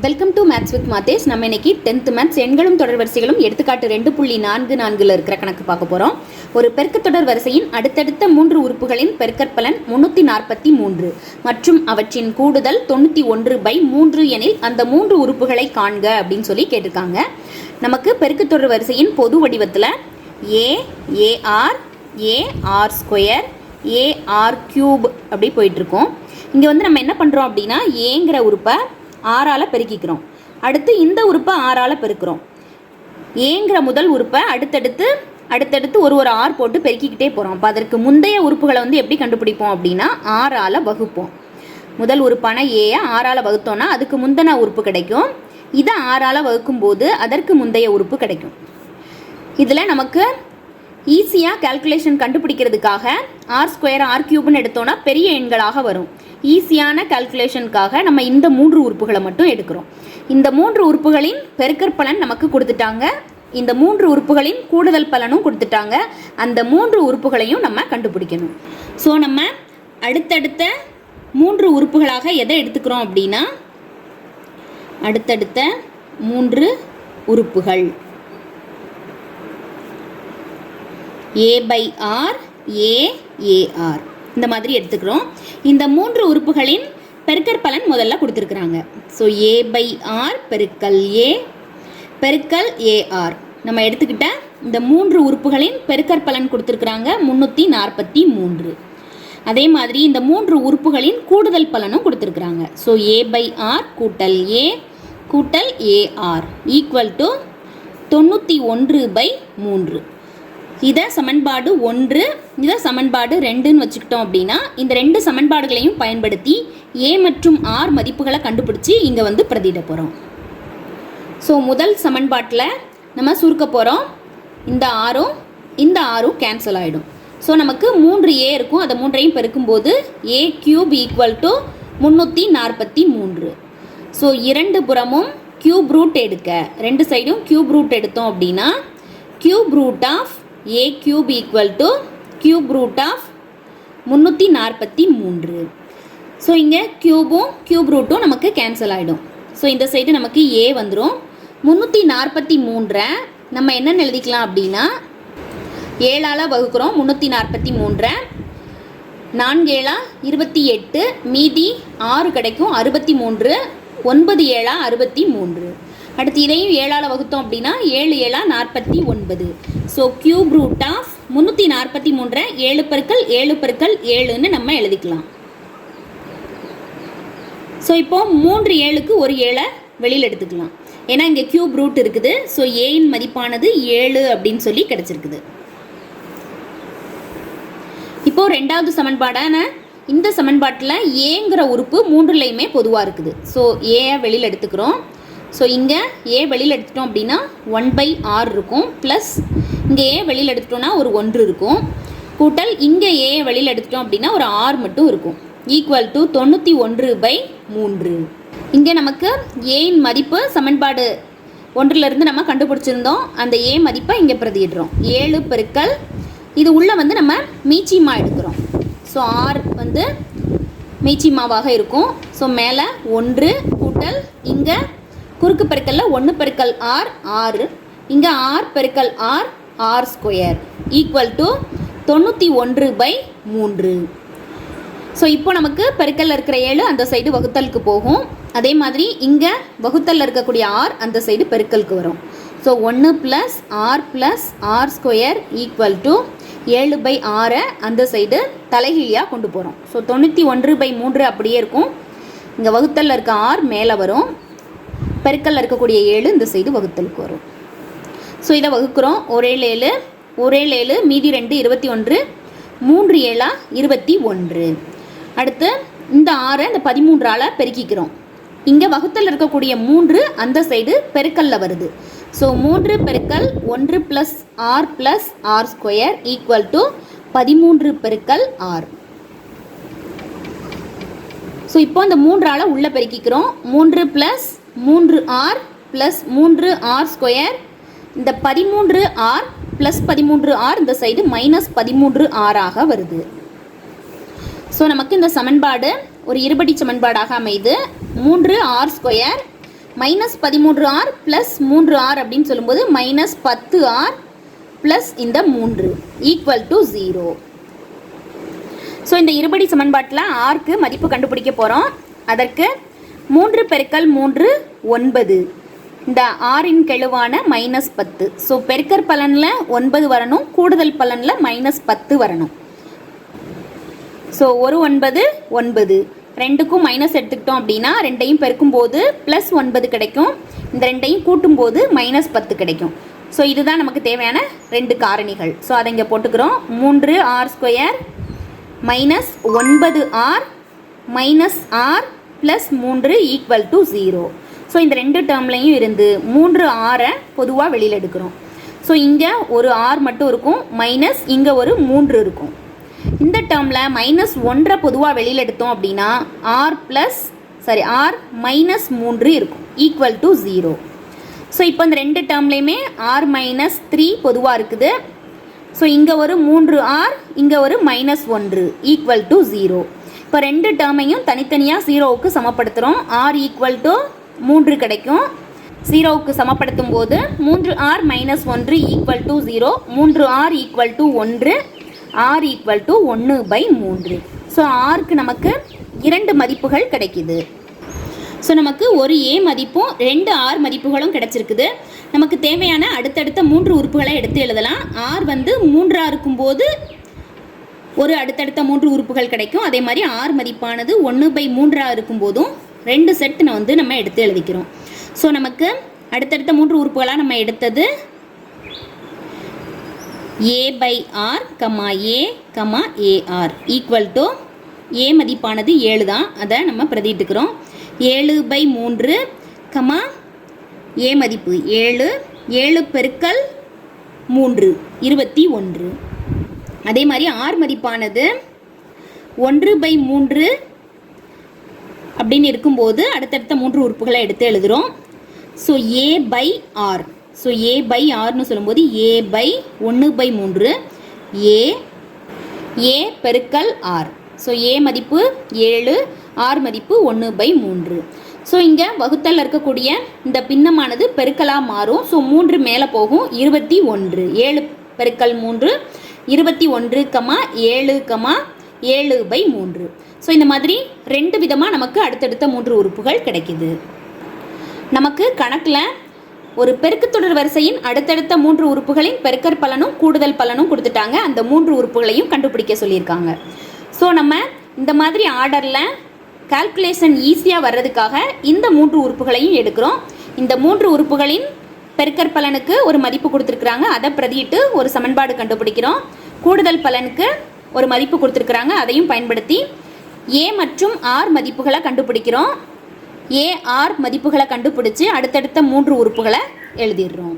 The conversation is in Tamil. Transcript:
Welcome to maths with Mathes நம்ம இன்னைக்கு டென்த் மேத்ஸ் எண்களும் தொடர் வரிசைகளும் எடுத்துக்காட்டு ரெண்டு புள்ளி நான்கு நான்கில் இருக்கிற கணக்கு பார்க்க போகிறோம் ஒரு பெருக்க தொடர் வரிசையின் அடுத்தடுத்த மூன்று உறுப்புகளின் பெருக்கற்பலன் முன்னூற்றி நாற்பத்தி மூன்று மற்றும் அவற்றின் கூடுதல் தொண்ணூற்றி ஒன்று பை மூன்று எனில் அந்த மூன்று உறுப்புகளை காண்க அப்படின்னு சொல்லி கேட்டிருக்காங்க. நமக்கு பெருக்க தொடர் வரிசையின் பொது வடிவத்தில் A A R A R square A R cube அப்படி போயிட்டுருக்கோம் இங்கே வந்து நம்ம என்ன பண்ணுறோம் அப்படின்னா ஏங்கிற உறுப்பை ஆறால் பெருக்கிக்கிறோம். அடுத்து இந்த உறுப்பை ஆறால் பெருக்கிறோம். ஏங்கிற முதல் உறுப்பை அடுத்தடுத்து அடுத்தடுத்து ஒரு ஒரு ஆர் போட்டு பெருக்கிக்கிட்டே போகிறோம் அப்போ அதற்கு முந்தைய உறுப்புகளை வந்து எப்படி கண்டுபிடிப்போம் அப்படின்னா ஆறால் வகுப்போம். முதல் உறுப்பான ஏயை ஆறால் வகுத்தோம்னா அதுக்கு முந்தின உறுப்பு கிடைக்கும். இதை ஆறால் வகுக்கும்போது அதற்கு முந்தைய உறுப்பு கிடைக்கும். இதில் நமக்கு ஈஸியாக கால்குலேஷன் கண்டுபிடிக்கிறதுக்காக ஆர் ஸ்கொயர் ஆர் கியூப்னு எடுத்தோம்னா பெரிய எண்களாக வரும். ஈஸியான கால்குலேஷனுக்காக நம்ம இந்த மூன்று உறுப்புகளை மட்டும் எடுக்கிறோம். இந்த மூன்று உறுப்புகளின் பெருக்கற் பலன் நமக்கு கொடுத்துட்டாங்க. இந்த மூன்று உறுப்புகளின் கூடுதல் பலனும் கொடுத்துட்டாங்க. அந்த மூன்று உறுப்புகளையும் நம்ம கண்டுபிடிக்கணும். ஸோ நம்ம அடுத்தடுத்த மூன்று உறுப்புகளாக எதை எடுத்துக்கிறோம் அப்படின்னா அடுத்தடுத்த மூன்று உறுப்புகள். A by R A A R இந்த மாதிரி எடுத்துக்கிறோம். இந்த மூன்று உறுப்புகளின் பெருக்கற் பலன் முதல்ல கொடுத்துருக்குறாங்க. ஸோ ஏ பை ஆர் பெருக்கல் ஏ பெருக்கல் ஏஆர் நம்ம எடுத்துக்கிட்ட இந்த மூன்று உறுப்புகளின் பெருக்கற் பலன் கொடுத்துருக்குறாங்க முந்நூற்றி நாற்பத்தி மூன்று. அதே மாதிரி இந்த மூன்று உறுப்புகளின் கூடுதல் பலனும் கொடுத்துருக்குறாங்க. ஸோ ஏ பை ஆர் கூட்டல் ஏ கூட்டல் ஏஆர் ஈக்குவல் டு தொண்ணூற்றி ஒன்று பை மூன்று. இதை சமன்பாடு ஒன்று இதை சமன்பாடு ரெண்டுன்னு வச்சுக்கிட்டோம் அப்படின்னா இந்த ரெண்டு சமன்பாடுகளையும் பயன்படுத்தி ஏ மற்றும் ஆர் மதிப்புகளை கண்டுபிடிச்சி இங்கே வந்து பிரதியிட போகிறோம் ஸோ முதல் சமன்பாட்டில் நம்ம சுருக்க போகிறோம் இந்த ஆறும் இந்த ஆறும் கேன்சல் ஆகிடும் ஸோ நமக்கு மூன்று ஏ இருக்கும். அதை மூன்றையும் பெருக்கும்போது ஏ கியூப் ஈக்குவல் டு முந்நூற்றி நாற்பத்தி மூன்று. ஸோ இரண்டு புறமும் கியூப் ரூட் எடுக்க. ரெண்டு சைடும் கியூப் ரூட் எடுத்தோம் அப்படின்னா cube root of A cube equal to cube root of முந்நூற்றி நாற்பத்தி மூன்று. ஸோ இங்கே கியூபும் கியூப் ரூட்டும் நமக்கு கேன்சல் ஆகிடும் ஸோ இந்த சைடு நமக்கு ஏ வந்துடும் முந்நூற்றி நாற்பத்தி மூன்றை நம்ம என்னென்னு எழுதிக்கலாம் அப்படின்னா ஏழால் வகுக்கிறோம் முந்நூற்றி நாற்பத்தி மூன்றை. நான்கு ஏழா இருபத்தி எட்டு மீதி ஆறு கிடைக்கும் அறுபத்தி மூன்று. ஒன்பது ஏழா அறுபத்தி மூன்று. அடுத்து இதையும் ஏழால் வகுத்தோம் அப்படின்னா ஏழு ஏழா நாற்பத்தி ஒன்பது. ஸோ கியூப் ரூட் ஆஃப் முந்நூற்றி நாற்பத்தி மூன்றை ஏழு பெருக்கள் ஏழு பெருக்கள் ஏழுன்னு நம்ம எழுதிக்கலாம். ஸோ இப்போ மூன்று ஏழுக்கு ஒரு ஏழை வெளியில் எடுத்துக்கலாம். ஏன்னா இங்கே கியூப் ரூட் இருக்குது. ஸோ ஏயின் மதிப்பானது ஏழு அப்படின்னு சொல்லி கிடச்சிருக்குது. இப்போ ரெண்டாவது சமன்பாடான இந்த சமன்பாட்டில் ஏங்கிற உறுப்பு மூன்றுலையுமே பொதுவாக இருக்குது. ஸோ ஏ வெளியில் எடுத்துக்கிறோம். ஸோ இங்கே ஏ வெளியில் எடுத்துட்டோம் அப்படின்னா ஒன் பை ஆர் இருக்கும். ப்ளஸ் இங்கே ஏ வெளியில் எடுத்துட்டோம்னா ஒரு ஒன்று இருக்கும். கூட்டல் இங்கே ஏ வெளியில் எடுத்துட்டோம் அப்படின்னா ஒரு ஆர் மட்டும் இருக்கும். ஈக்குவல் டு தொண்ணூற்றி ஒன்று பை மூன்று. இங்கே நமக்கு ஏயின் மதிப்பு சமன்பாடு ஒன்றிலிருந்து நம்ம கண்டுபிடிச்சிருந்தோம். அந்த ஏ மதிப்பை இங்கே பிரதியிடுறோம். ஏழு பெருக்கல் இது உள்ளே வந்து நம்ம மீச்சிமா எடுக்கிறோம். ஸோ ஆர் வந்து மீச்சிமாவாக இருக்கும். ஸோ மேலே ஒன்று கூட்டல் இங்கே குறுக்கு பெருக்கல்ல ஒன்று பெருக்கல் ஆர் ஆறு. இங்கே ஆர் பெருக்கல் R R square equal to தொண்ணூற்றி ஒன்று பை மூன்று. ஸோ இப்போ நமக்கு பெருக்கல்ல இருக்கிற ஏழு அந்த சைடு வகுத்தலுக்கு போகும். அதே மாதிரி இங்கே வகுத்தலில் இருக்கக்கூடிய ஆர் அந்த சைடு பெருக்கலுக்கு வரும். ஸோ ஒன்று plus R plus R square equal to ஏழு பை ஆறை அந்த சைடு தலைகீழியாக கொண்டு போகிறோம் ஸோ தொண்ணூற்றி ஒன்று பை மூன்று அப்படியே இருக்கும். இங்கே வகுத்தலில் இருக்க ஆர் மேலே வரும். பெருக்கல்ல இருக்கக்கூடிய ஏழு இந்த சைடு வகுத்தலுக்கு வரும் ஸோ இதை வகுக்கிறோம். ஒரே ஏழு ஒரே ஏழு மீதி ரெண்டு இருபத்தி ஒன்று மூன்று ஏழா இருபத்தி ஒன்று. அடுத்து இந்த ஆறை இந்த பதிமூன்றால் பெருக்கிக்கிறோம். இங்கே வகுத்தல் இருக்கக்கூடிய மூன்று அந்த சைடு பெருக்கல்ல வருது. ஸோ மூன்று பெருக்கல் ஒன்று plus R plus R square equal to பதிமூன்று பெருக்கல் ஆர் ஸோ இப்போ இந்த மூன்றால் உள்ளே பெருக்கிக்கிறோம். மூன்று ப்ளஸ் மூன்று ஆர் ப்ளஸ் மூன்று ஆர் ஸ்கொயர் இந்த பதிமூன்று ஆர் ப்ளஸ் பதிமூன்று ஆர் இந்த சைடு மைனஸ் பதிமூன்று ஆறாக வருது. ஸோ நமக்கு இந்த சமன்பாடு ஒரு இருபடி சமன்பாடாக அமைது. மூன்று ஆர் ஸ்கொயர் மைனஸ் பதிமூன்று ஆர் ப்ளஸ் மூன்று ஆர் அப்படின்னு சொல்லும்போது மைனஸ் பத்து ஆர் ப்ளஸ் இந்த மூன்று ஈக்குவல் டு ஜீரோ ஸோ இந்த இருபடி சமன்பாட்டில் ஆர்க்கு மதிப்பு கண்டுபிடிக்க போகிறோம் அதற்கு மூன்று பெருக்கல் மூன்று ஒன்பது. இந்த ஆறின் கெழுவான மைனஸ் பத்து. ஸோ பெருக்கற் பலனில் ஒன்பது வரணும் கூடுதல் பலனில் மைனஸ் பத்து வரணும். ஸோ ஒரு ஒன்பது ஒன்பது. ரெண்டுக்கும் மைனஸ் எடுத்துக்கிட்டோம் அப்படின்னா ரெண்டையும் பெருக்கும்போது ப்ளஸ் ஒன்பது கிடைக்கும். இந்த ரெண்டையும் கூட்டும்போது மைனஸ் பத்து கிடைக்கும். ஸோ இதுதான் நமக்கு தேவையான ரெண்டு காரணிகள். ஸோ அதை இங்கே போட்டுக்கிறோம். மூன்று ஆர் ஸ்கொயர் மைனஸ் ஒன்பது ஆர் மைனஸ் ஆர் ப்ளஸ் மூன்று ஈக்குவல் டு ஜீரோ ஸோ இந்த ரெண்டு டேர்ம்லையும் இருந்து மூன்று ஆரை பொதுவாக வெளியில் எடுக்கிறோம். ஸோ இங்கே ஒரு ஆர் மட்டும் இருக்கும் மைனஸ் இங்கே ஒரு மூன்று இருக்கும். இந்த டேர்மில் மைனஸ் ஒன்றை பொதுவாக வெளியில் எடுத்தோம் அப்படின்னா R plus sorry R minus மூன்று இருக்கும் ஈக்குவல் டு ஜீரோ ஸோ இப்போ இந்த ரெண்டு டேர்ம்லேயுமே ஆர் மைனஸ் த்ரீ பொதுவாக இருக்குது. ஸோ இங்கே ஒரு மூன்று ஆர் இங்கே ஒரு மைனஸ் ஒன்று ஈக்குவல் டு ஜீரோ இப்போ ரெண்டு டேர்மையும் தனித்தனியாக ஜீரோவுக்கு சமப்படுத்துகிறோம் ஆர் ஈக்குவல் டு மூன்று கிடைக்கும். ஜீரோவுக்கு சமப்படுத்தும் போது மூன்று ஆர் மைனஸ் ஒன்று ஈக்குவல் டு ஜீரோ மூன்று ஆர் ஈக்குவல் டு ஒன்று ஆர் ஈக்குவல் டு ஒன்று பை மூன்று. ஸோ ஆருக்கு நமக்கு இரண்டு மதிப்புகள் கிடைக்கிது. ஸோ நமக்கு ஒரு ஏ மதிப்பும் ரெண்டு ஆர் மதிப்புகளும் கிடைச்சிருக்குது. நமக்கு தேவையான அடுத்தடுத்த மூன்று உறுப்புகளை எடுத்து எழுதலாம். ஆர் வந்து மூன்றாக இருக்கும்போது ஒரு அடுத்தடுத்த மூன்று உறுப்புகள் கிடைக்கும். அதே மாதிரி ஆர் மதிப்பானது ஒன்று பை மூன்றாக இருக்கும்போதும் ரெண்டு செட் வந்து நம்ம எடுத்து எழுதிக்கிறோம். ஸோ நமக்கு அடுத்தடுத்த மூன்று உறுப்புகளாக நம்ம எடுத்தது A by R comma A comma A R equal to A மதிப்பானது ஏழு தான். அதை நம்ம பிரதிட்டுக்கிறோம் ஏழு பை மூன்று கமா ஏ மதிப்பு ஏழு. ஏழு பெருக்கல் மூன்று இருபத்தி ஒன்று. அதே மாதிரி ஆர் மதிப்பானது ஒன்று பை மூன்று அப்படின்னு இருக்கும்போது அடுத்தடுத்த மூன்று உறுப்புகளை எடுத்து எழுதுகிறோம் so A by R so A by ஆர்னு சொல்லும்போது ஏ பை ஒன்று பை மூன்று. ஏ ஏ பெருக்கல் ஆர் ஸோ ஏ மதிப்பு ஏழு ஆர் மதிப்பு ஒன்று பை மூன்று. ஸோ இங்கே வகுத்தல் இருக்கக்கூடிய இந்த பின்னமானது பெருக்கலாக மாறும். ஸோ மூன்று மேலே போகும் இருபத்தி ஒன்று. ஏழு பெருக்கல் மூன்று இருபத்தி ஒன்று கமா ஏழு கமா ஏழு பை மூன்று. ஸோ இந்த மாதிரி ரெண்டு விதமாக நமக்கு அடுத்தடுத்த மூன்று உறுப்புகள் கிடைக்குது. நமக்கு கணக்கில் ஒரு பெருக்குத்தொடர் வரிசையின் அடுத்தடுத்த மூன்று உறுப்புகளின் பெருக்கற் பலனும் கூடுதல் பலனும் கொடுத்துட்டாங்க. அந்த மூன்று உறுப்புகளையும் கண்டுபிடிக்க சொல்லியிருக்காங்க. ஸோ நம்ம இந்த மாதிரி ஆர்டரில் கால்குலேஷன் ஈஸியாக வர்றதுக்காக இந்த மூன்று உறுப்புகளையும் எடுக்கிறோம். இந்த மூன்று உறுப்புகளின் பெருக்கற் பலனுக்கு ஒரு மதிப்பு கொடுத்துருக்குறாங்க. அதை பிரதியிட்டு ஒரு சமன்பாடு கண்டுபிடிக்கிறோம். கூடுதல் பலனுக்கு ஒரு மதிப்பு கொடுத்துருக்குறாங்க. அதையும் பயன்படுத்தி ஏ மற்றும் ஆர் மதிப்புகளை கண்டுபிடிக்கிறோம். ஏ ஆர் மதிப்புகளை கண்டுபிடிச்சு அடுத்தடுத்த மூன்று உறுப்புகளை எழுதிடுறோம்.